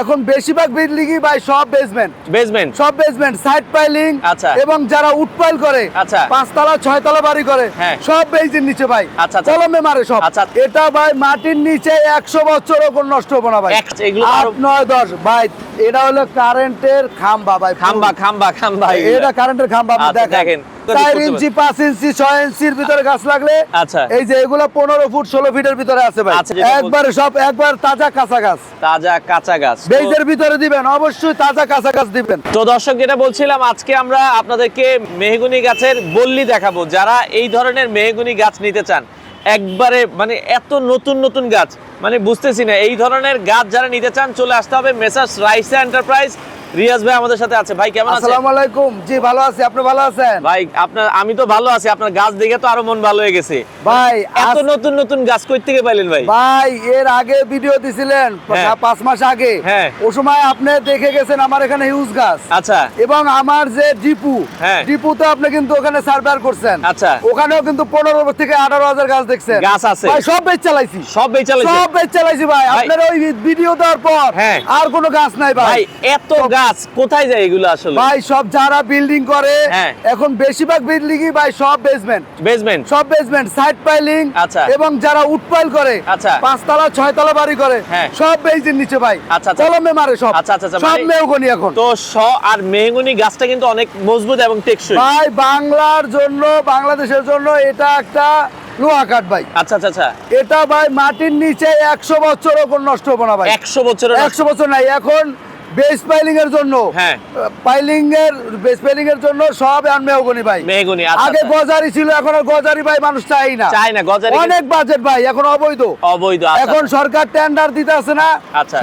এখন বেশিরভাগ বিল্ডিংই ভাই সব বেসমেন্ট বেসমেন্ট সব বেসমেন্ট সাইড পাইলিং আচ্ছা। এবং যারা উটপাইল করে আচ্ছা। পাঁচতলা ছয়তলা বাড়ি করে হ্যাঁ। সব বেজের নিচে ভাই আচ্ছা, আচ্ছা। কলমে মারে সব আচ্ছা। এটা ভাই মাটির নিচে একশো বছরও কোন নষ্ট হব না ভাই আট নয় দশ ভাই এটা হলো কারেন্টের খাম্বা ভাই খাম্বা খাম্বা খাম্বা এটা কারেন্টের খাম্বা আচ্ছা, দেখেন। দেখেন ইঞ্চি পাঁচ ইঞ্চি ছয় ইঞ্চির ভিতরে গাছ লাগলে আচ্ছা। এই যে এগুলো পনেরো ফুট ষোলো ফিটের ভিতরে আছে ভাই। যেটা বল- একবারে সব একবার তাজা কাঁচা গাছ। তাজা কাঁচা গাছ। বেজের ভিতরে দিবেন অবশ্যই তাজা কাঁচা গাছ দিবেন। তো দর্শক যেটা বলছিলাম আজকে আমরা আপনাদেরকে মেহগুনি গাছের বল্লি দেখাবো। যারা এই ধরনের মেহগুনি গাছ নিতে চান একবারে মানে এত নতুন নতুন গাছ মানে বুঝতেছি না এই ধরনের গাছ যারা নিতে চান চলে আসতে হবে মেসার্স রাইসা এন্টারপ্রাইজ রিয়াজ ভাই আমাদের সাথে আছে। ভাই কেমন আছেন? আসসালামু আলাইকুম। জি ভালো আছি। আপনি ভালো আছেন? ভাই আপনার আমি তো ভালো আছি। আপনার গাছ দেখে তো আরও মন ভালো হয়ে গেছে। ভাই এত নতুন নতুন গাছ কই থেকে পাইলেন ভাই? ভাই এর আগে ভিডিও দিছিলেন হ্যাঁ। পাঁচ মাস আগে। হ্যাঁ। ও সময় আপনি দেখে গেছেন আমার এখানে হিউজ গাছ। আচ্ছা। এবং আমার যে ডিপু হ্যাঁ। ডিপুতে আপনি কিন্তু ওখানে সার্ভার করছেন। আচ্ছা। ওখানেও কিন্তু পনেরো থেকে আঠারো হাজার গাছ দেখছেন। গাছ আছে। ভাই সব বেচ চালাইছি। সব বেচালে সব বেচ চালাইছি ভাই। আপনার ওই ভিডিও দেওয়ার পর হ্যাঁ। আর কোনো গাছ নাই ভাই। ভাই এত গাছ কোথায় যায় এগুলো আসলে? ভাই সব যারা বিল্ডিং করে হ্যাঁ। এখন বেশিরভাগ বিল্ডিংই ভাই সব বেসমেন্ট বেসমেন্ট সব বেসমেন্ট সাইড পাইলিং আচ্ছা। এবং যারা উটপাইল করে আচ্ছা। পাঁচতলা ছয়তলা বাড়ি করে হ্যাঁ। সব বেজের নিচে ভাই। আচ্ছা, আচ্ছা। কলমে মারে সব। আচ্ছা, আচ্ছা, আচ্ছা, সব মানে- মেহগনি এখন। তো শ আর মেহগুনি গাছটা কিন্তু অনেক মজবুত এবং টেকসই। ভাই বাংলার জন্য বাংলাদেশের জন্য এটা একটা লোহা কাঠ ভাই। আচ্ছা আচ্ছা আচ্ছা। এটা ভাই মাটির নিচে একশো বছরও কোন নষ্ট হবে না ভাই। একশো বছরের একশো বছর নাই। এখন বেস পাইলিং এর জন্য হ্যাঁ। পাইলিং এর বেস পাইলিং এর জন্য সব আনমেহগনি ভাই মেহগুনি আচ্ছা আগে আচ্ছা। গজারি ছিল এখন আর গজারি ভাই মানুষ চাই না চায় না গজারি অনেক বাজেট ভাই এখন অবৈধ অবৈধ আচ্ছা, এখন সরকার টেন্ডার দিতে আছে না।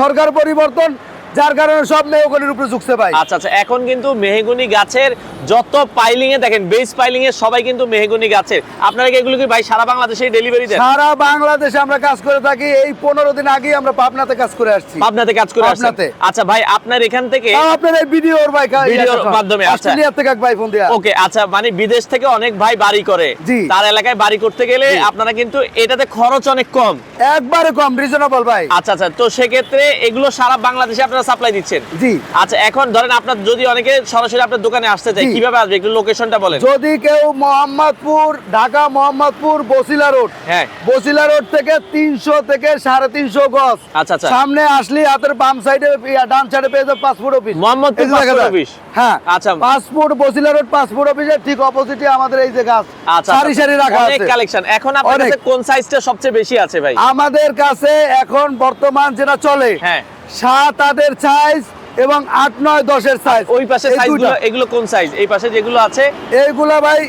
সরকার পরিবর্তন যার কারণে সব মেহগনির উপরে ঝুঁকছে ভাই। আচ্ছা আচ্ছা এখন কিন্তু মেহগুনি গাছের যত পাইলিং এ দেখেন বেস পাইলিং এ সবাই কিন্তু মেহগুনি গাছের। আপনারা কি এগুলো কি ভাই সারা বাংলাদেশে ডেলিভারি দেন? সারা বাংলাদেশে আমরা কাজ করে থাকি এই পনেরো দিন আগেই আমরা পাবনাতে কাজ করে আসছি। পাবনাতে কাজ করে পাবনাতে। আচ্ছা ভাই আপনার এখান থেকে তাও আপনার এই ভিডিওর ভাই ভিডিওর মাধ্যমে, আচ্ছা। অস্ট্রেলিয়া থেকে এক ভাই ফোন দিয়া। ওকে আচ্ছা মানে বিদেশ থেকে অনেক ভাই বাড়ি করে। তার এলাকায় বাড়ি করতে গেলে আপনারা কিন্তু এটাতে খরচ অনেক কম। একবারে কম রিজনেবল ভাই। আচ্ছা আচ্ছা তো সেক্ষেত্রে এগুলো সারা বাংলাদেশে আপনারা সাপ্লাই দিচ্ছেন? জি। আচ্ছা এখন ধরেন আপনার যদি অনেকে সরাসরি আপনার দোকানে আসতে চায় কীভাবে আসবে? একটু লোকেশনটা বলেন। যদি কেউ মোহাম্মদপুর ঢাকা মোহাম্মদপুর বসিলা রোড হ্যাঁ। বসিলা রোড থেকে তিনশো থেকে সাড়ে তিনশো গজ। আচ্ছা, আচ্ছা। সামনে আসলে হাতের বাম সাইডে ডান সাইডে পেয়ে যাবে পাসপোর্ট অফিস মোহাম্মদপুর এই যে হ্যাঁ আচ্ছা। পাসপোর্ট বসিলা রোড পাসপোর্ট অফিসের ঠিক অপোজিটে আমাদের এই যে গাছ। আচ্ছা সারি সারি রাখা অনেক কালেকশন এখন আপনার কাছে কোন সাইজটা সবচেয়ে বেশি আছে ভাই? আমাদের কাছে এখন বর্তমান যেটা চলে হ্যাঁ। সাত আটের সাইজ এবং আট নয় দশের সাইজ ওই পাশে সাইজগুলো এগুলো কোন সাইজ এই পাশে যেগুলো আছে? এইগুলা ভাই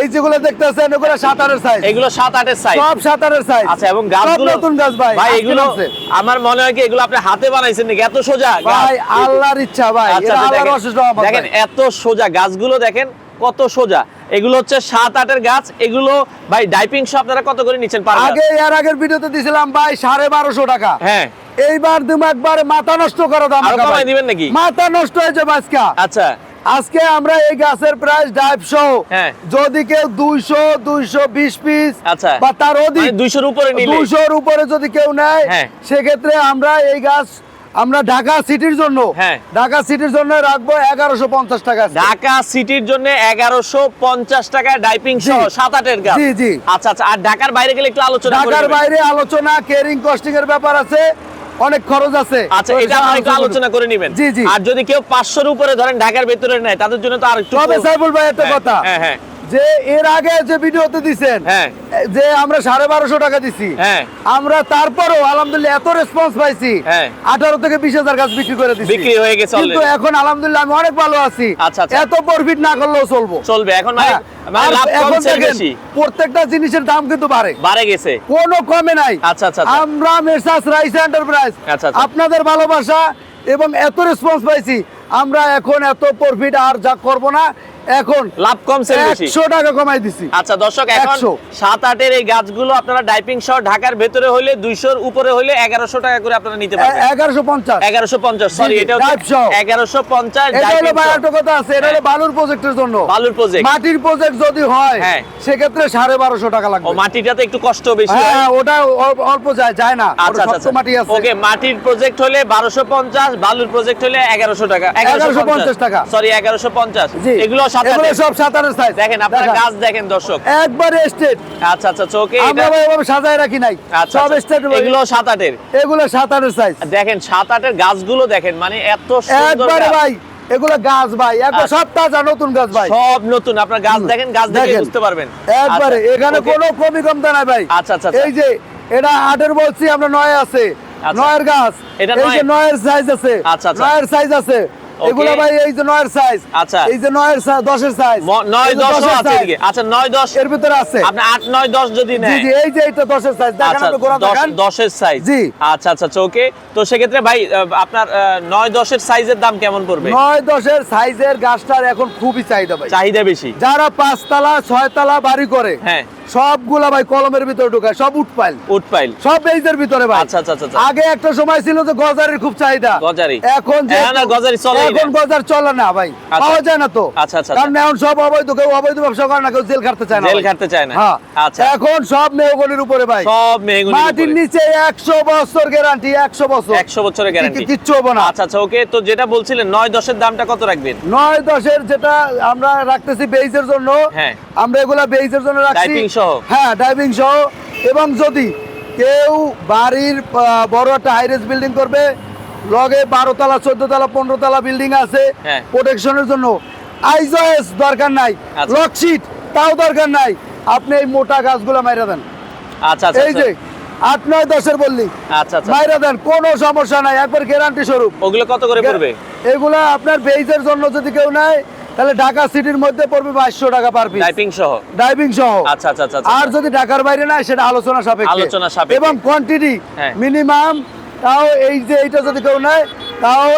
এই যেগুলো দেখতেছেন এগুলো সাত আটের সাইজ এগুলো সাত আটের সাইজ সব সাত আটের সাইজ আচ্ছা এবং গাছগুলো নতুন গাছ ভাই ভাই এগুলো আমার মনে হয় কি এগুলো আপনি হাতে বানাইছেন নাকি? এত সোজা ভাই আল্লাহর ইচ্ছা ভাই আচ্ছা আল্লাহর অশেষ রহমত দেখেন এত সোজা গাছগুলো দেখেন কত সোজা। এগুলো হচ্ছে সাত আটের গাছ। এগুলো ভাই ডাইপিং শপ আপনারা কত করে নিচ্ছেন পার আগে এর আগের ভিডিওতে দিছিলাম ভাই সাড়ে বারোশো টাকা। হ্যাঁ। এইবার দিম একবারে মাথা নষ্ট করো দাম কমায় দিবেন নাকি? মাথা নষ্ট হয়েছে বাজকা আচ্ছা। আজকে আমরা এই গাছের প্রাইস হ্যাঁ। যদি কেউ দুইশো দুইশো বিশ পিস আচ্ছা। বা তার অধিক মানে 200 র উপরে দুইশোর উপরে যদি কেউ নেয় হ্যাঁ। সেক্ষেত্রে আমরা এই গাছ আমরা ঢাকা সিটির জন্য হ্যাঁ। ঢাকা সিটির জন্য রাখব এগারোশো পঞ্চাশ টাকা ঢাকা সিটির জন্য এগারোশো পঞ্চাশ টাকা ডাইপিং সহ সাত আটের গাছ জি, জি। আচ্ছা আচ্ছা আর ঢাকার বাইরে গেলে একটু আলোচনা ঢাকার বাইরে আলোচনা কেরিং কস্টিং এর ব্যাপার আছে অনেক খরচ আছে। আচ্ছা এটা আমরা একটু আলোচনা করে নেবেন। জি জি। আর যদি কেউ পাঁচশোর উপরে ধরেন ঢাকার ভেতরে নেয় তাদের জন্য তো আর একটু তবে সাইফুল ভাই একটা হ্যাঁ, কথা। হ্যাঁ হ্যাঁ। যে এর আগে যে ভিডিওতে দিছেন হ্যাঁ। যে আমরা সাড়ে বারোশো টাকা দিছি হ্যাঁ। আমরা তারপরও আলহামদুলিল্লাহ এত রেসপন্স পাইছি হ্যাঁ। আঠারো থেকে বিশ হাজার গাছ বিক্রি করে দিচ্ছি বিক্রি হয়ে গেছে কিন্তু এখন আলহামদুলিল্লাহ আমি অনেক ভালো আছি আচ্ছা, আচ্ছা। এত প্রফিট না করলেও চলবো চলবে এখন দেখেন প্রত্যেকটা জিনিসের দাম কিন্তু বাড়ে বাড়ে গেছে কোনো কমে নাই আচ্ছা, আচ্ছা, আচ্ছা। আমরা মেসাস রাইস এন্টারপ্রাইজ। আপনাদের ভালোবাসা এবং এত রেসপন্স পাইছি আমরা এখন এত প্রফিট আর যা করব না এখন লাভ কম সেল বেশি। একশো টাকা কমাই দিছি। আচ্ছা দর্শক এখন 100 সাত আটের এই গাছগুলো আপনারা ডাইপিং সহ ঢাকার ভেতরে হলে দুইশোর উপরে হলে এগারোশো টাকা করে আপনারা নিতে পারবেন। এগারোশো পঞ্চাশ। এগারোশো পঞ্চাশ সরি জি, জি, এটা হচ্ছে drive সহ। এগারোশো পঞ্চাশ এটা হলো একটা কথা আছে এটা হলো বালুর প্রজেক্টের জন্য। বালুর প্রজেক্ট মাটির প্রজেক্ট যদি হয় হ্যাঁ। সেক্ষেত্রে সাড়ে বারোশো টাকা ও লাগবে। মাটিটাতে একটু কষ্ট বেশি হ্যাঁ হয়। হ্যাঁ, ওটা অল্প- যায় যায় না। আচ্ছা আচ্ছা মাটি আছে। ওকে মাটির প্রজেক্ট হলে বারোশো পঞ্চাশ বালুর প্রজেক্ট হলে এগারোশো টাকা। 1150 টাকা। সরি এগারোশো পঞ্চাশ। জি। এগুলো সাত এগুলো আটের। সব সাতারের সাইজ দেখেন আপনারা গাছ দেখেন দর্শক একবারে স্টেট আচ্ছা আচ্ছা চোখে আমরা এভাবে সাজায় রাখি নাই আচ্ছা সব। স্টেট এগুলো সাত আটের এগুলো সাতারের সাইজ দেখেন সাত আটের গাছগুলো দেখেন মানে এত সুন্দর একবারে গাছ। ভাই এগুলো গাছ ভাই একবার। সব তাজা নতুন গাছ ভাই সব নতুন আপনার গাছ দেখেন গাছ দেখে বুঝতে পারবেন একবারে এখানে okay। কোনো কমি কমতা নাই ভাই আচ্ছা, আচ্ছা, আচ্ছা। এই যে এটা আটের বলছি আমরা নয় আছে। নয়ের গাছ এটা এই যে নয়? নয়ের সাইজ আছে। নয়ের সাইজ আছে এগুলো ভাই এই যে নয়ের সাইজ আচ্ছা। এই যে নয়ের সাইজ দশের সাইজ ম- নয় দশ আছে এদিকে। আচ্ছা নয় দশ এর ভিতরে আছে। আপনি আট নয় দশ যদি জি জি এই যে এটা দশের সাইজ দেখেন আচ্ছা আপনি গোড়া দেখান। দশের সাইজ জি। আচ্ছা আচ্ছা ওকে তো সেক্ষেত্রে ভাই আপনার আহ, নয় দশের সাইজের দাম কেমন পড়বে? নয় দশের সাইজের গাছটার এখন খুবই চাহিদা ভাই। চাহিদা বেশি? যারা পাঁচতলা ছয়তলা বাড়ি করে হ্যাঁ। সবগুলা ভাই কলমের ভিতরে ঢুকায় সব উঠপাইল উট পাইল। সব বেজের ভিতরে ভাই। আচ্ছা আচ্ছা আচ্ছা আচ্ছা। আগে একটা সময় ছিল যে গজারের খুব চাহিদা। গজারি। এখন যে এখন আর গজারি চলেই। না। এখন গজার চলে না ভাই আচ্ছা। পাওয়া যায় না তো। আচ্ছা, আচ্ছা, কারণ এখন সব অবৈধ কেউ অবৈধ ব্যবসা করে না কেউ জেল খাটতে চায় না জেল খাটতে চায় না। হ্যাঁ। আচ্ছা। এখন সব মেহগনির উপরে ভাই। সব মাটির নিচে একশো বছর গ্যারান্টি একশো বছর। একশো বছরের গ্যারান্টি কিচ্ছু হব না। আচ্ছা আচ্ছা ওকে তো যেটা বলছিলেন নয় দশের দামটা কত রাখবেন? নয় দশের যেটা আমরা রাখতেছি বেইজের জন্য হ্যাঁ। আমরা এগুলা বেইজের জন্য রাখছি। সহ? হ্যাঁ ডাইভিং সহ। এবং যদি কেউ বাড়ির বড় একটা হাইরেস বিল্ডিং করবে লগে বারো তলা চোদ্দ তলা পনেরো তলা বিল্ডিং আছে। হ্যাঁ। প্রোটেকশনের জন্য আইজয়েস দরকার নাই আচ্ছা। লকশিট তাও দরকার নাই। আপনি এই মোটা গাছগুলো মাইরা দেন। আচ্ছা আচ্ছা এই যে আট নয় দশের বললি। আচ্ছা আচ্ছা। মাইরা দেন কোনো সমস্যা নাই একবার গ্যারান্টি স্বরূপ। ওগুলো কত করে পড়বে? এগুলা আপনার বেইজের জন্য যদি কেউ নেয় তাহলে ঢাকা সিটির মধ্যে পড়বে বাইশশো টাকা পার পিস টাইপিং সহ? ডাইভিং সহ। আচ্ছা আচ্ছা আচ্ছা আচ্ছা। আর যদি ঢাকার বাইরে নেয় সেটা আলোচনা সাপেক্ষে। আলোচনা সাপেক্ষে। এবং কোয়ান্টিটি হ্যাঁ। মিনিমাম তাও এই যে এইটা যদি কেউ নেয় তাও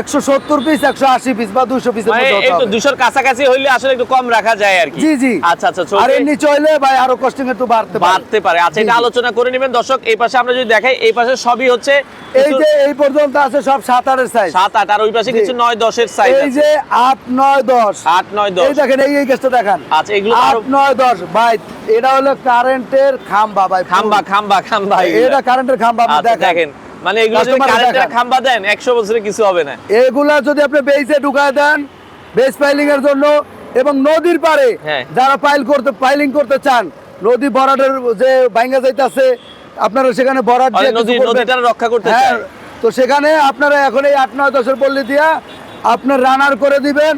একশো সত্তর পিস একশো আশি পিস বা দুশো তো হবে। দুশোর কাছাকাছি হইলে আসলে একটু কম রাখা যায় আর কি। জি জি। আচ্ছা আচ্ছা আর এর নিচে হইলে ভাই আরও কস্টিং একটু বাড়তে পারে। বাড়তে পারে। আচ্ছা এটা আলোচনা করে নেবেন। দর্শক এই পাশে আমরা যদি দেখাই এই পাশে সবই হচ্ছে এই যে এই পর্যন্ত আছে সব সাত আটের সাইজ সাত আট আর ওই পাশে। কিছু নয় দশের সাইজ এই যে আট নয় দশ। আট নয় দশ। এই দেখেন এই এই গাছটা দেখান। আচ্ছা এগুলো আট নয় দশ। ভাই এটা হলো কারেন্টের খাম্বা ভাই খাম্বা খাম্বা খাম্বা। এটা কারেন্টের খাম্বা আপনি আচ্ছা দেখেন। মানে এগুলো যদি কারেন্টের খাম্বা দেন একশো বছরে কিছু হবে না। এগুলা যদি আপনি বেসে ঢুকায় দেন বেস পাইলিং এর জন্য এবং নদীর পারে হ্যাঁ। যারা পাইল করতে পাইলিং করতে চান নদী বরাটের যে যাইতাছে আপনারা সেখানে বরাট দিয়ে নদী নদীটা রক্ষা করতে হ্যাঁ, তো সেখানে আপনারা এখন এই আট নয় দশের পল্লী দিয়া আপনার রানার করে দিবেন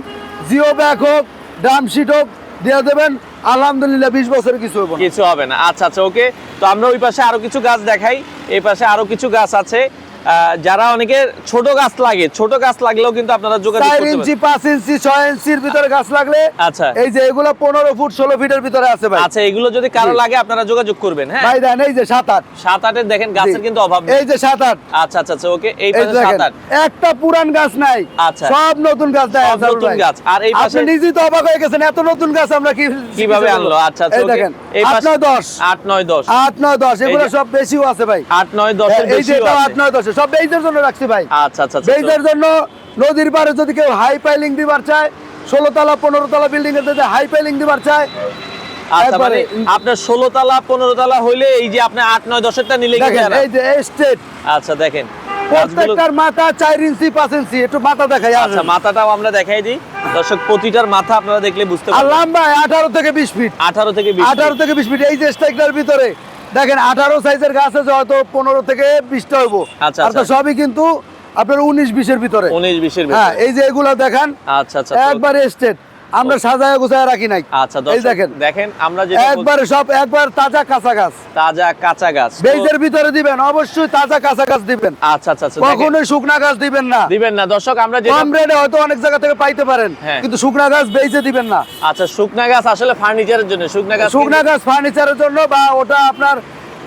জিও ব্যাগ হোক ড্রাম শিট হোক দিয়ে দেবেন। আলহামদুলিল্লাহ, বিশ বছর কিছু হবে কিছু হবে না। আচ্ছা আচ্ছা ওকে। তো আমরা ওই পাশে আরও কিছু গাছ দেখাই। এই পাশে আরও কিছু গাছ আছে। যারা অনেকে ছোট গাছ লাগে ছোট গাছ লাগলেও কিন্তু আপনারা যোগাযোগ করতে ইঞ্চি পারেন। পাঁচ ইঞ্চি ছয় ইঞ্চির ভিতরে গাছ লাগলে আচ্ছা। এই যে এগুলো পনেরো ফুট ষোলো ফিটের ভিতরে আছে ভাই। আচ্ছা এগুলো যদি কারও লাগে আপনারা যোগাযোগ করবেন হ্যাঁ? ভাই দেন এই যে সাত আট। সাত আটের দেখেন গাছের কিন্তু অভাব নেই। এই যে সাত আট। আচ্ছা আচ্ছা আচ্ছা ওকে এই পাশে যে সাত দেখেন, আট। একটা পুরান গাছ নাই আচ্ছা। সব নতুন গাছ দেয় নতুন গাছ। আর এই আপনি পাশে- নিজেই তো অবাক হয়ে গেছেন এত নতুন গাছ আমরা কি কীভাবে আনলো? আচ্ছা আচ্ছা দেখেন। এই আট পাশে নয় দশ। আট নয় দশ। আট নয় দশ। এগুলো সব বেশিও আছে ভাই। আট নয় দশের এই যে আছে। আট নয় দশে। সব বেইজের জন্য রাখছি ভাই। আচ্ছা আচ্ছা আচ্ছা বেইজের জন্য নদীর পাড়ে যদি কেউ হাই পাইলিং দিবার চায় ষোলো তলা পনেরো তলা বিল্ডিং এর যদি হাই পাইলিং দিবার চায় মানে আপনার ষোলো তালা পনেরো তালা হইলে এই যে আপনার আট নয় দশেরটা নিলে হয়? এই যে স্টেট আচ্ছা দেখেন। প্রত্যেকটার মাথা চার ইঞ্চি পাঁচ ইঞ্চি একটু মাথা দেখাই আচ্ছা মাথাটাও আমরা দেখাই দিই। দর্শক প্রতিটার মাথা আপনারা দেখলে বুঝতে পারবেন। লম্বা আঠারো থেকে বিশ ফিট। আঠারো থেকে বিশ আঠারো থেকে বিশ ফিট এই যে স্ট্রাইকটার ভিতরে। দেখেন আঠারো সাইজের গাছ আছে হয়তো পনেরো থেকে বিশটা হইব। আচ্ছা, আচ্ছা। সবই কিন্তু আপনার উনিশ বিশের ভিতরে। উনিশ বিশের হ্যাঁ এই যে এগুলা দেখান আচ্ছা আচ্ছা একবারে স্টেট আমরা সাজায় গুছায় রাখি নাই। আচ্ছা এই দেখেন। দেখেন আমরা বলছি, একবারে সব একবার তাজা কাঁচা গাছ। তাজা কাঁচা গাছ। বেজের ভিতরে দিবেন অবশ্যই তাজা কাঁচা গাছ দিবেন। আচ্ছা আচ্ছা আচ্ছা কখনোই শুকনা গাছ দিবেন না। দিবেন না। দর্শক আমরা যেটা কম রেটে হয়তো অনেক জায়গা থেকে পাইতে পারেন হ্যাঁ। কিন্তু শুকনা গাছ বেজে দিবেন না। আচ্ছা শুকনা গাছ আসলে ফার্নিচারের জন্য। শুকনা গাছ শুকনা গাছ ফার্নিচারের জন্য বা ওটা আপনার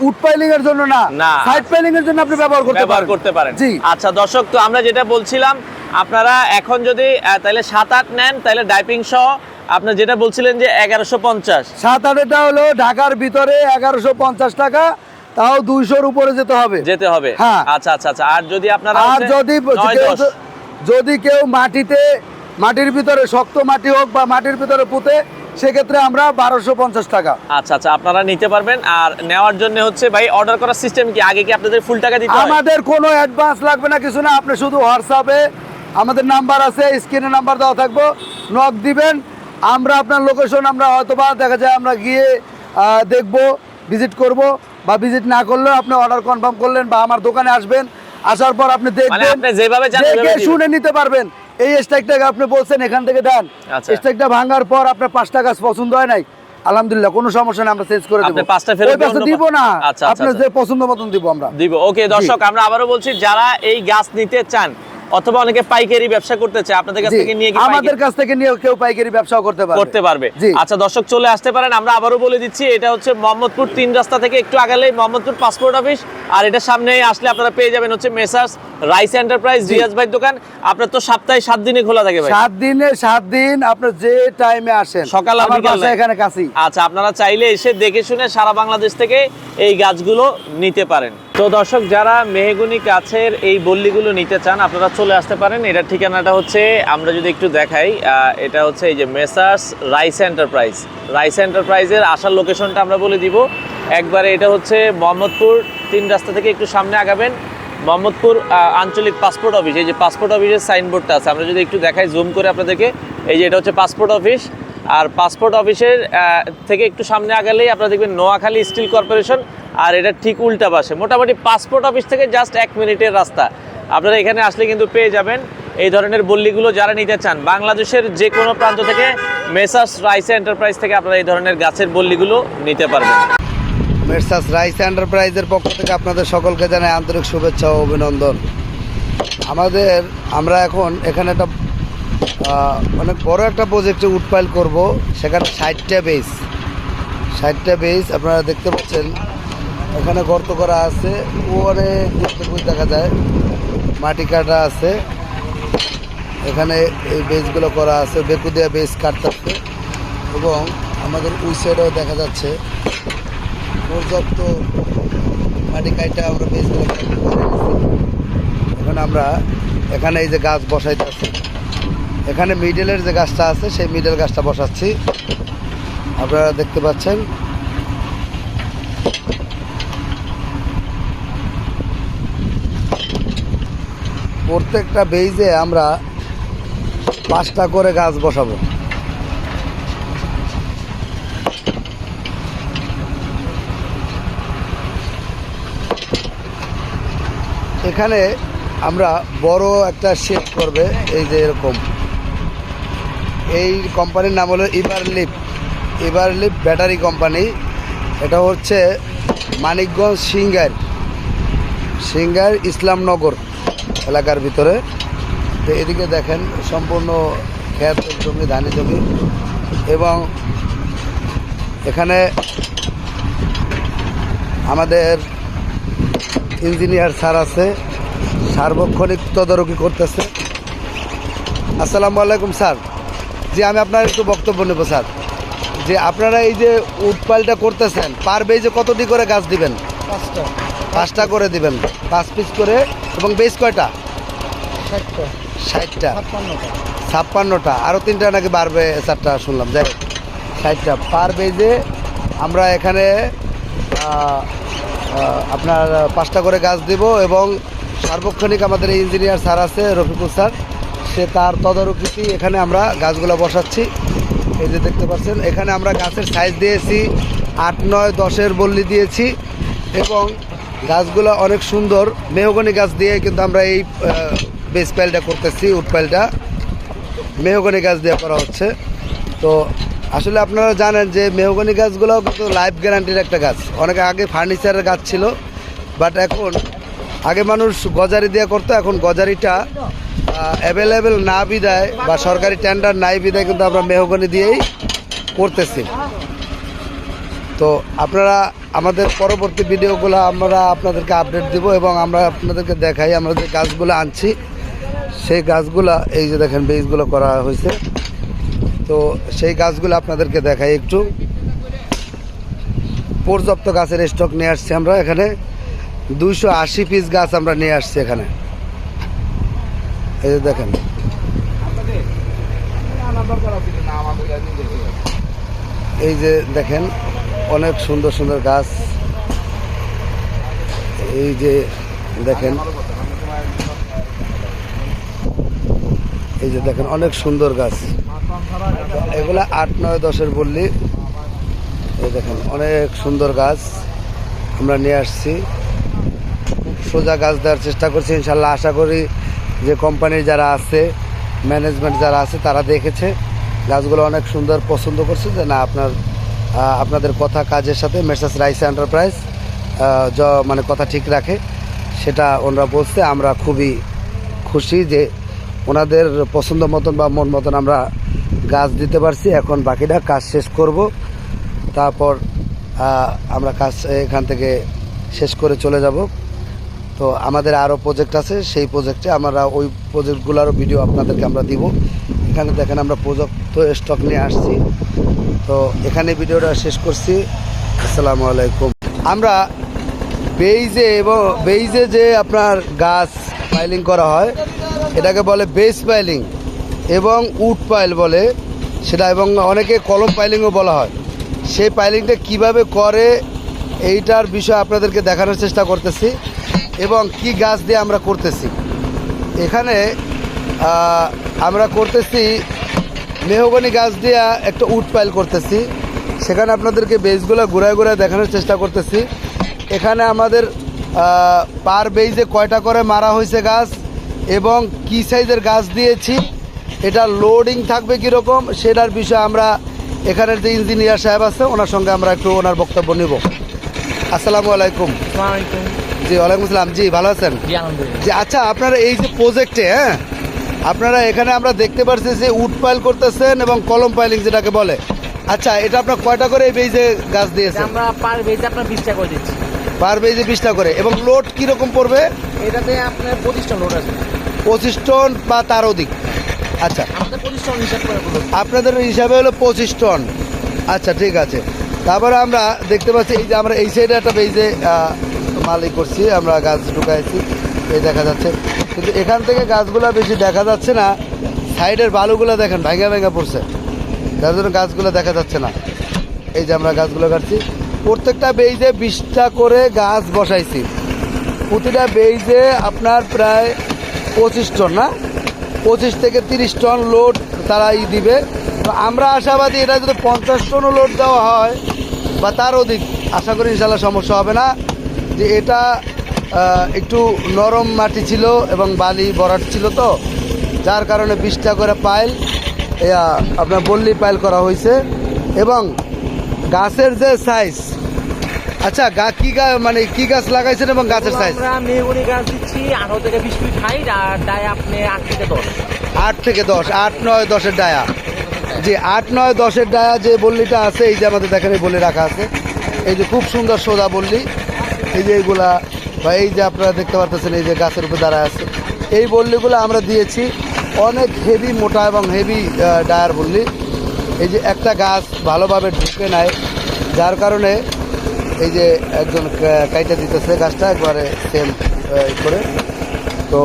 উড পাইলিং এর জন্য না না। সাইড পাইলিং এর জন্য আপনি ব্যবহার করতে ব্যবহার করতে পারেন। জি। আচ্ছা দর্শক তো আমরা যেটা বলছিলাম আপনারা এখন যদি তাহলে সাত আট নেন তাহলে ডাইপিং সহ আপনি যেটা বলছিলেন যে এগারোশো পঞ্চাশ। সাত আটেরটা হলো ঢাকার ভিতরে এগারোশো পঞ্চাশ টাকা তাও দুইশোর উপরে যেতে হবে। যেতে হবে। হ্যাঁ। আচ্ছা আচ্ছা আচ্ছা আর যদি আপনারা আর যদি যদি কেউ মাটিতে মাটির ভিতরে শক্ত মাটি হোক বা মাটির ভিতরে পুঁতে সেক্ষেত্রে আমরা বারোশো পঞ্চাশ টাকা। আচ্ছা আচ্ছা আপনারা নিতে পারবেন। আর নেওয়ার জন্য হচ্ছে ভাই অর্ডার করার সিস্টেম কি? আগে কি আপনাদের ফুল টাকা দিতে আমাদের কোনো অ্যাডভান্স লাগবে না কিছু না। আপনি শুধু হোয়াটসঅ্যাপে আমাদের নাম্বার আছে স্ক্রিনে নাম্বার দেওয়া থাকব। নক দিবেন। আমরা আপনার লোকেশন আমরা হয়তো বা দেখা যায় আমরা গিয়ে দেখব ভিজিট করব। বা ভিজিট না করলেও আপনি অর্ডার কনফার্ম করলেন বা আমার দোকানে আসবেন। আসার পর আপনি মানে দেখবেন যেভাবে দেখে শুনে নিতে পারবেন। এই স্ট্রাইকটাকে আপনি বলছেন এখান থেকে দেন। আচ্ছা। স্ট্রাইকটা ভাঙার পর আপনার পাঁচটা গাছ পছন্দ হয় নাই? আলহামদুলিল্লাহ কোনো সমস্যা নেই আমরা চেঞ্জ করে দেবো। পাঁচটা ফেরত দিব না। আচ্ছা, আচ্ছা, আপনার আচ্ছা। যে পছন্দ মতন দিব আমরা। দিব। ওকে দর্শক আমরা আবারও বলছি যারা এই গাছ নিতে চান অথবা অনেকে পাইকারি ব্যবসা করতে চায় আপনাদের কাছ থেকে নিয়ে আমাদের কাছ থেকে নিয়ে কেউ পাইকারি ব্যবসাও করতে পারবে। করতে পারবে। আচ্ছা দর্শক চলে আসতে পারেন আমরা আবারও বলে দিচ্ছি এটা হচ্ছে মোহাম্মদপুর তিন রাস্তা থেকে একটু আগালেই মোহাম্মদপুর পাসপোর্ট অফিস আর এটা সামনে আসলে আপনারা পেয়ে যাবেন হচ্ছে মেসার্স রাইস এন্টারপ্রাইজ রিয়াজ ভাই দোকান। আপনার তো সপ্তাহে সাত দিনে খোলা থাকে ভাই। সাত দিনে সাত দিন আপনার যে টাইমে আসেন। সকাল আমার বাসা এখানে কাছেই আচ্ছা আপনারা চাইলে এসে দেখে শুনে সারা বাংলাদেশ থেকে এই গাছগুলো নিতে পারেন। তো দর্শক, যারা মেহগুনি কাছের এই বল্লিগুলো নিতে চান, আপনারা চলে আসতে পারেন। এটার ঠিকানাটা হচ্ছে, আমরা যদি একটু দেখাই এটা হচ্ছে এই যে মেসার্স রাইস এন্টারপ্রাইজ। রাইস এন্টারপ্রাইজের আসার লোকেশনটা আমরা বলে দিব। একবারে এটা হচ্ছে মোহাম্মদপুর, তিন রাস্তা থেকে একটু সামনে আগাবেন। মোহাম্মদপুর আঞ্চলিক পাসপোর্ট অফিস। এই যে পাসপোর্ট অফিসের সাইনবোর্ডটা আছে, আমরা যদি একটু দেখাই, জুম করে আপনাদেরকে, এই যে এটা হচ্ছে পাসপোর্ট অফিস। আর পাসপোর্ট অফিসের থেকে একটু সামনে আগালেই আপনারা দেখবেন নোয়াখালী স্টিল কর্পোরেশন আর এটা ঠিক উল্টা পাশে। মোটামুটি পাসপোর্ট অফিস থেকে জাস্ট এক মিনিটের রাস্তা। আপনারা এখানে আসলে কিন্তু পেয়ে যাবেন এই ধরনের বল্লিগুলো যারা নিতে চান। বাংলাদেশের যে কোনো প্রান্ত থেকে মেসার্স রাইস এন্টারপ্রাইজ থেকে আপনারা এই ধরনের গাছের বল্লিগুলো নিতে পারবেন। মেরসাস রাইস এন্টারপ্রাইজের পক্ষ থেকে আপনাদের সকলকে জানাই আন্তরিক শুভেচ্ছা ও অভিনন্দন। আমাদের, আমরা এখন এখানে একটা অনেক বড় একটা প্রজেক্টে উৎপাইল করব। সেখানে ষাটটা বেস ষাটটা বেস আপনারা দেখতে পাচ্ছেন এখানে গর্ত করা আছে অনেক দূর দেখা যায়, মাটি কাটা আছে। এখানে এই বেসগুলো করা আছে বেকু দেওয়া বেস কাটতে। এবং আমাদের ওই সাইডেও দেখা যাচ্ছে, পর্যাপ্ত মাটি কাইটা আমরা বেসগুলো এখন আমরা এখানে এই যে গাছ বসাইতেছি। এখানে মিডলের যে গাছটা আছে, সেই মিডল গাছটা বসাচ্ছি। আপনারা দেখতে পাচ্ছেন প্রত্যেকটা বেইজে আমরা পাঁচটা করে গাছ বসাবো। এখানে আমরা বড় একটা শেড করবে, এই যে এরকম। এই কোম্পানির নাম হলো ইভারলিপ ইভারলিপ ব্যাটারি কোম্পানি এটা হচ্ছে মানিকগঞ্জ সিঙ্গার সিঙ্গার ইসলামনগর। এলাকার ভিতরে। তো এদিকে দেখেন সম্পূর্ণ ক্ষেত জমি ধানি জমি। এবং এখানে আমাদের ইঞ্জিনিয়ার স্যার আছে, সার্বক্ষণিক তদারকি করতেছে। আসসালামু আলাইকুম, স্যার। যে আমি আপনার একটু বক্তব্য নেব, স্যার। যে আপনারা এই যে উৎপালটা করতেছেন পার বেজে কতটি করে গাছ দিবেন? পাঁচটা। পাঁচটা করে দিবেন। পাঁচ পিস করে এবং বেশ কয়টা? ষাটটা। ষাটটা। ছাপ্পান্নটা। আরও তিনটা নাকি বাড়বে চারটা শুনলাম। যাই হোক, ষাটটা। পার বেজে আমরা এখানে আপনার পাঁচটা করে গাছ দিব এবং সার্বক্ষণিক আমাদের ইঞ্জিনিয়ার স্যার আছে রফিকুল স্যার। সে তার তদারকিতে এখানে আমরা গাছগুলো বসাচ্ছি। এই যে দেখতে পাচ্ছেন এখানে আমরা গাছের সাইজ দিয়েছি আট নয় দশের বল্লি দিয়েছি। এবং গাছগুলো অনেক সুন্দর মেহগনি গাছ দিয়ে কিন্তু আমরা এই বেস পাইলটা করতেছি উটপাইলটা মেহগনি গাছ দিয়ে করা হচ্ছে। তো আসলে আপনারা জানেন যে মেহগনি গাছগুলোও কিন্তু লাইফ গ্যারান্টির একটা গাছ। অনেক আগে ফার্নিচারের গাছ ছিল বাট এখন আগে মানুষ গজারি দিয়ে করতো, এখন গজারিটা অ্যাভেলেবেল না বিদায় বা সরকারি টেন্ডার নাই বিদায় কিন্তু আমরা মেহগনি দিয়েই করতেছি। তো আপনারা আমাদের পরবর্তী ভিডিওগুলো আমরা আপনাদেরকে আপডেট দিব এবং আমরা আপনাদেরকে দেখাই, আমরা যে গাছগুলো আনছি, সেই গাছগুলা, এই যে দেখেন বেজগুলো করা হয়েছে। তো সেই গাছগুলো আপনাদেরকে দেখাই একটু। পর্যাপ্ত গাছের স্টক নিয়ে আসছি আমরা এখানে। দুইশো আশি পিস গাছ আমরা নিয়ে আসছি এখানে। এই যে দেখেন। এই যে দেখেন অনেক সুন্দর সুন্দর গাছ। এই যে দেখেন, এই যে দেখেন, অনেক সুন্দর গাছ। এগুলো আট নয় দশের বললি এই দেখেন, অনেক সুন্দর গাছ আমরা নিয়ে আসছি। সোজা গাছ দেওয়ার চেষ্টা করছি, ইনশাল্লাহ আশা করি যে কোম্পানির যারা আছে ম্যানেজমেন্ট যারা আছে, তারা দেখেছে। গাছগুলো অনেক সুন্দর পছন্দ করছে যে না, আপনার আপনাদের কথা কাজের সাথে মেসাস রাইস এন্টারপ্রাইজ য মানে কথা ঠিক রাখে। সেটা ওনারা বলছে, আমরা খুবই খুশি যে ওনাদের পছন্দ মতন বা মন মতন আমরা গাছ দিতে পারছি। এখন বাকিটা কাজ শেষ করব। তারপর আমরা কাজ এখান থেকে শেষ করে চলে যাব। তো আমাদের আরও প্রজেক্ট আছে, সেই প্রজেক্টে আমরা ওই প্রজেক্টগুলোরও ভিডিও আপনাদেরকে আমরা দিব। এখানে দেখেন আমরা প্রজেক্ট স্টক নিয়ে আসছি। তো এখানে ভিডিওটা শেষ করছি। আসসালামু আলাইকুম। আমরা বেইজে এবং বেইজে যে আপনার গাছ পাইলিং করা হয়, এটাকে বলে বেস পাইলিং এবং উড পাইল বলে সেটা এবং অনেকে কলম পাইলিংও বলা হয়। সেই পাইলিংটা কীভাবে করে, এইটার বিষয়ে আপনাদেরকে দেখানোর চেষ্টা করতেছি এবং কি গাছ দিয়ে আমরা করতেছি। এখানে আমরা করতেছি মেহগনি গাছ দিয়ে একটা উড পাইল করতেছি। সেখানে আপনাদেরকে বেজগুলো ঘুরায় ঘুরায় দেখানোর চেষ্টা করতেছি। এখানে আমাদের পার বেজে কয়টা করে মারা হয়েছে গাছ এবং কি সাইজের গাছ দিয়েছি এটা লোডিং থাকবে কীরকম সেটার বিষয়ে আমরা এখানের যে ইঞ্জিনিয়ার সাহেব আছে ওনার সঙ্গে আমরা একটু ওনার বক্তব্য নিব। আসসালামু আলাইকুম। জি ওয়ালাইকুম আসসালাম। জি ভালো আছেন? জি আচ্ছা আপনারা এই যে প্রজেক্টে হ্যাঁ? আপনারা এখানে আমরা দেখতে পাচ্ছি যে উড পাইল করতেছেন এবং কলম পাইলিং যেটাকে বলে। আচ্ছা এটা আপনার কয়টা করে এই বেজে গাছ এটা দিয়েছেন? আমরা পার বেজে আপনার বিশটা করে দিচ্ছি। পার বেজে বিশটা করে। এবং লোড কীরকম পড়বে? এটাতে আপনার পঁচিশটা লোড আছে। পঁচিশ টন বা তার অধিক? আচ্ছা। আপনাদের হিসাবে হলো পঁচিশ টন। আচ্ছা ঠিক আছে। তারপরে আমরা দেখতে পাচ্ছি এই যে আমরা এই সাইডে একটা বেজে মালিক করছি আমরা গাছ ঢুকাইছি। এই দেখা যাচ্ছে। কিন্তু এখান থেকে গাছগুলো বেশি দেখা যাচ্ছে না। সাইডের বালুগুলো দেখেন, ভেঙে ভেঙে পড়ছে। যার জন্য গাছগুলো দেখা যাচ্ছে না। এই যে আমরা গাছগুলো কাটছি। প্রত্যেকটা বেইজে বিশটা করে গাছ বসাইছি। প্রতিটা বেইজে আপনার প্রায় পঁচিশ টন, না? পঁচিশ থেকে তিরিশ টন লোড তারা ই দিবে। তো আমরা আশাবাদী এটা যদি পঞ্চাশ টনও লোড দেওয়া হয়, বা তার অধিক আশা করি ইনশাল্লাহ সমস্যা হবে না। যে এটা একটু নরম মাটি ছিল এবং বালি বরাট ছিল তো। যার কারণে বিশটা করে পাইল আপনার বল্লি পাইল করা হয়েছে এবং গাছের যে সাইজ আচ্ছা গা কি গা মানে কি গাছ লাগাইছেন এবং গাছের সাইজ আমরা মেহগুনি গাছ দিচ্ছি আঠারো থেকে বিশ ফিট হাইট আর ডায় আপনি আট থেকে দশ। আট থেকে দশ আট নয় দশের ডায়া। যে আট নয় দশের ডায়া যে বল্লিটা আছে এই যে আমাদের দেখেন এই বল্লি রাখা আছে। এই যে খুব সুন্দর সোজা বল্লি এই যে এইগুলা বা এই যে আপনারা দেখতে পাচ্ছেন এই যে গাছের উপর দাঁড়ায় আছে, এই বল্লিগুলো আমরা দিয়েছি অনেক হেভি মোটা এবং হেভি ডায়ার বললি। এই যে একটা গাছ ভালোভাবে ঢুকে নেয় যার কারণে এই যে একজন কাইটা দিতেছে গাছটা, একবারে সেম করে। তো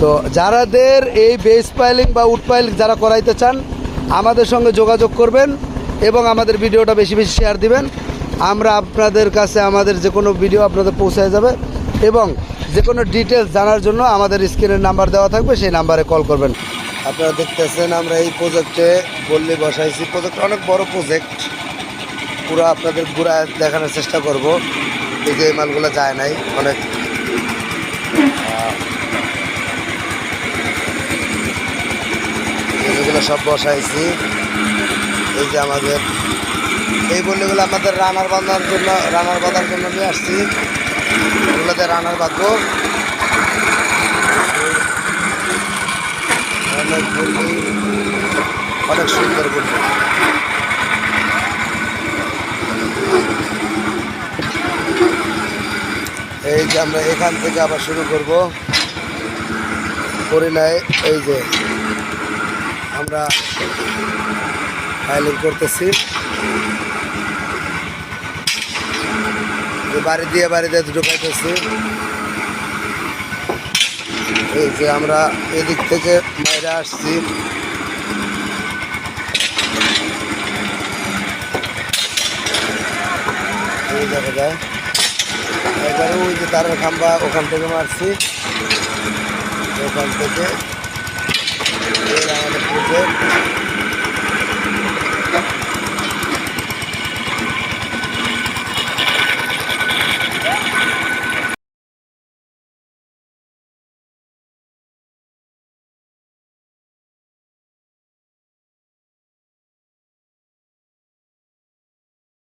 তো যারাদের এই বেস পাইলিং বা উড পাইলিং যারা করাইতে চান, আমাদের সঙ্গে যোগাযোগ করবেন এবং আমাদের ভিডিওটা বেশি বেশি শেয়ার দিবেন। আমরা আপনাদের কাছে আমাদের যে কোনো ভিডিও আপনাদের পৌঁছায় যাবে এবং যে কোনো ডিটেলস জানার জন্য আমাদের স্ক্রিনের নাম্বার দেওয়া থাকবে, সেই নাম্বারে কল করবেন। আপনারা দেখতেছেন আমরা এই প্রজেক্টে বললে বসাইছি। প্রজেক্ট অনেক বড় প্রজেক্ট পুরো আপনাদের ঘুরা দেখানোর চেষ্টা করব। এই যে মালগুলো যায় নাই, অনেক। সব বসাইছি। এই যে আমাদের এই বললেগুলো আমাদের রানার বাঁধার জন্য, রানার বাঁধার জন্য নিয়ে আসছি। এগুলোতে রানার বাঁধবো। অনেক অনেক সুন্দর বললি এই যে আমরা এখান থেকে আবার শুরু করব। করি নাই, এই যে আমরা ফাইলিং করতেছি। যে বাড়ি দিয়ে বাড়ি দিয়ে দুটো পাইতেছি এই যে আমরা এদিক থেকে বাইরে আসছি। এই এবারে ওই যে তারের খাম্বা ওখান থেকে মারছি। ওখান থেকে আমাদের।